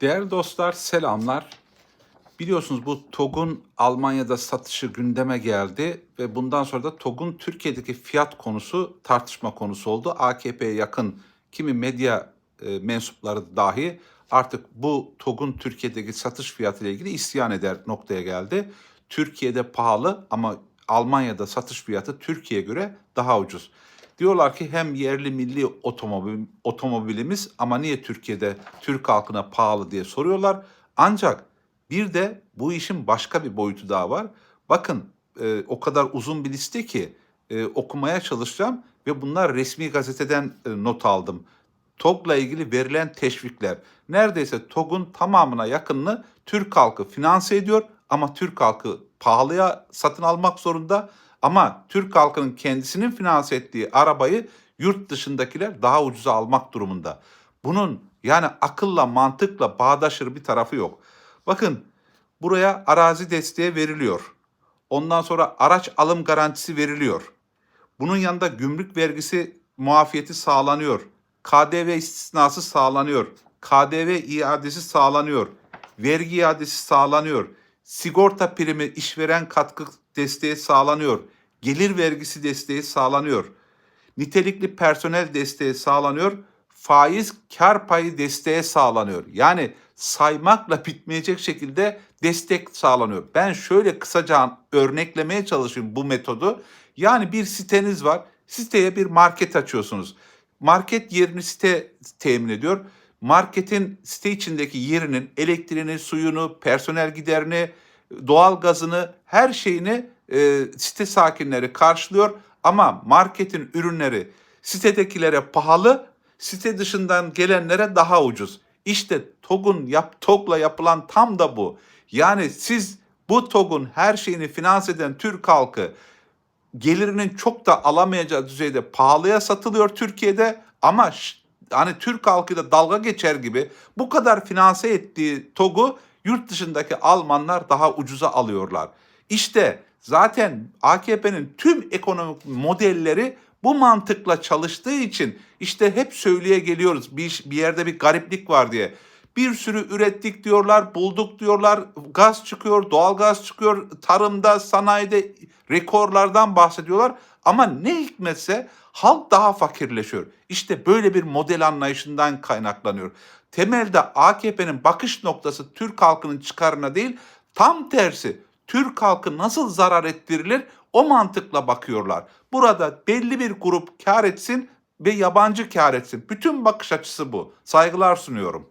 Değerli dostlar selamlar. Biliyorsunuz bu TOG'un Almanya'da satışı gündeme geldi ve bundan sonra da TOG'un Türkiye'deki fiyat konusu tartışma konusu oldu. AKP'ye yakın kimi medya e, mensupları dahi artık bu TOG'un Türkiye'deki satış fiyatı ile ilgili isyan eder noktaya geldi. Türkiye'de pahalı ama Almanya'da satış fiyatı Türkiye'ye göre daha ucuz. Diyorlar ki hem yerli milli otomobil, otomobilimiz ama niye Türkiye'de Türk halkına pahalı diye soruyorlar. Ancak bir de bu işin başka bir boyutu daha var. Bakın e, o kadar uzun bir liste ki e, okumaya çalışacağım ve bunlar resmi gazeteden e, not aldım. TOG'la ilgili verilen teşvikler. Neredeyse TOG'un tamamına yakınını Türk halkı finanse ediyor ama Türk halkı pahalıya satın almak zorunda. Ama Türk halkının kendisinin finanse ettiği arabayı yurt dışındakiler daha ucuza almak durumunda. Bunun yani akılla mantıkla bağdaşır bir tarafı yok. Bakın buraya arazi desteği veriliyor. Ondan sonra araç alım garantisi veriliyor. Bunun yanında gümrük vergisi muafiyeti sağlanıyor. KDV istisnası sağlanıyor. KDV iadesi sağlanıyor. Vergi iadesi sağlanıyor. Sigorta primi işveren katkı desteği sağlanıyor. Gelir vergisi desteği sağlanıyor. Nitelikli personel desteği sağlanıyor. Faiz kar payı desteği sağlanıyor. Yani saymakla bitmeyecek şekilde destek sağlanıyor. Ben şöyle kısaca örneklemeye çalışayım bu metodu. Yani bir siteniz var. Siteye bir market açıyorsunuz. Market yerini site temin ediyor. Marketin site içindeki yerinin elektriğini, suyunu, personel giderini, doğal gazını, her şeyini e, site sakinleri karşılıyor. Ama marketin ürünleri sitedekilere pahalı, site dışından gelenlere daha ucuz. İşte TOG'un yap, TOG'la yapılan tam da bu. Yani siz bu TOG'un her şeyini finanse eden Türk halkı gelirinin çok da alamayacağı düzeyde pahalıya satılıyor Türkiye'de ama hani Türk halkıyla dalga geçer gibi bu kadar finanse ettiği TOG'u yurt dışındaki Almanlar daha ucuza alıyorlar. İşte zaten AKP'nin tüm ekonomik modelleri bu mantıkla çalıştığı için işte hep söyleye geliyoruz bir, bir yerde bir gariplik var diye. Bir sürü ürettik diyorlar, bulduk diyorlar, gaz çıkıyor, doğal gaz çıkıyor, tarımda, sanayide rekorlardan bahsediyorlar. Ama ne hikmetse halk daha fakirleşiyor. İşte böyle bir model anlayışından kaynaklanıyor. Temelde AKP'nin bakış noktası Türk halkının çıkarına değil, tam tersi Türk halkı nasıl zarar ettirilir o mantıkla bakıyorlar. Burada belli bir grup kar etsin ve yabancı kar etsin. Bütün bakış açısı bu. Saygılar sunuyorum.